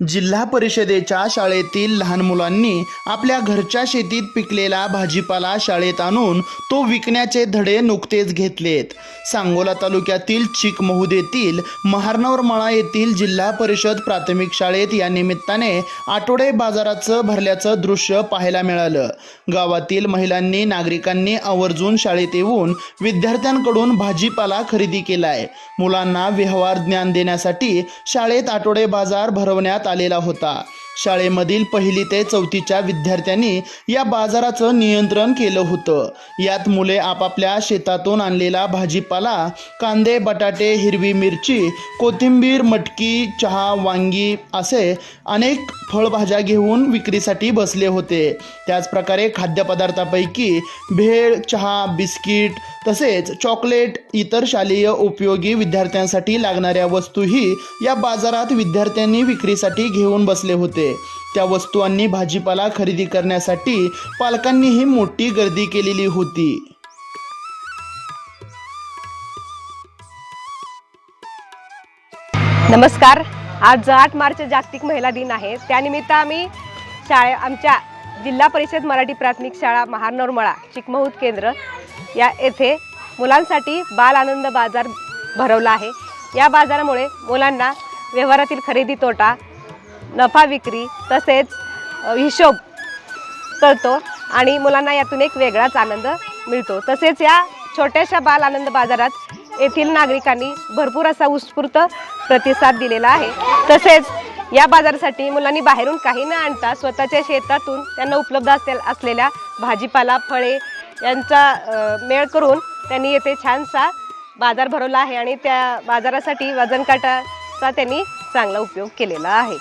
जिल्हा परिषदेच्या शाळेतील लहान मुलांनी आपल्या घरच्या शेतीत पिकलेला भाजीपाला शाळेत आणून तो विकण्याचे धडे नुकतेच घेतलेत. सांगोला तालुक्यातील चिकमहुद येथील महारनवर मळा येथील जिल्हा परिषद प्राथमिक शाळेत या निमित्ताने आठवडे बाजाराचं भरल्याचं दृश्य पाहायला मिळालं. गावातील महिलांनी नागरिकांनी आवर्जून शाळेत येऊन विद्यार्थ्यांकडून भाजीपाला खरेदी केलाय. मुलांना व्यवहार ज्ञान देण्यासाठी शाळेत आठवडे बाजार भरवण्यात आलेला होता. शाळेमधील पहिली ते चौथीच्या विद्यार्थ्यांनी या बाजाराचं नियंत्रण केलं होतं. यात मुले आपापल्या शेतातून आणलेला भाजीपाला कांदे बटाटे हिरवी मिरची कोथिंबीर मटकी चहा वांगी असे अनेक फळभाज्या घेऊन विक्रीसाठी बसले होते. त्याचप्रकारे खाद्यपदार्थापैकी भेळ चहा बिस्किट तसेच चॉकलेट इतर शालेय उपयोगी विद्यार्थ्यांसाठी लागणाऱ्या वस्तूही या बाजारात विद्यार्थ्यांनी विक्रीसाठी घेऊन बसले होते. त्या वस्तू आणि भाजीपाला खरेदी करण्यासाठी पालकांनीही मोठी गर्दी केलेली होती. नमस्कार. आज आठ मार्च जागतिक महिला दिन आहे. त्यानिमित्त आम्ही शाळे आमच्या जिल्हा परिषद मराठी प्राथमिक शाळा महानोरमळा चिकमहूत केंद्र या येथे मुलांसाठी बाल आनंद बाजार भरवला आहे. या बाजारामुळे मुलांना व्यवहारातील खरेदी तोटा नफा विक्री तसेच हिशोब कळतो आणि मुलांना यातून एक वेगळाच आनंद मिळतो. तसेच या छोट्याशा बाल आनंद बाजारात येथील नागरिकांनी भरपूर असा उत्स्फूर्त प्रतिसाद दिलेला आहे. तसेच या बाजारासाठी मुलांनी बाहेरून काही न आणता स्वतःच्या शेतातून त्यांना उपलब्ध असेल असलेल्या भाजीपाला फळे यांचा मेळ करून त्यांनी येथे छानसा बाजार भरवला आहे आणि त्या बाजारासाठी वजन काटाचा त्यांनी चांगला उपयोग केलेला आहे.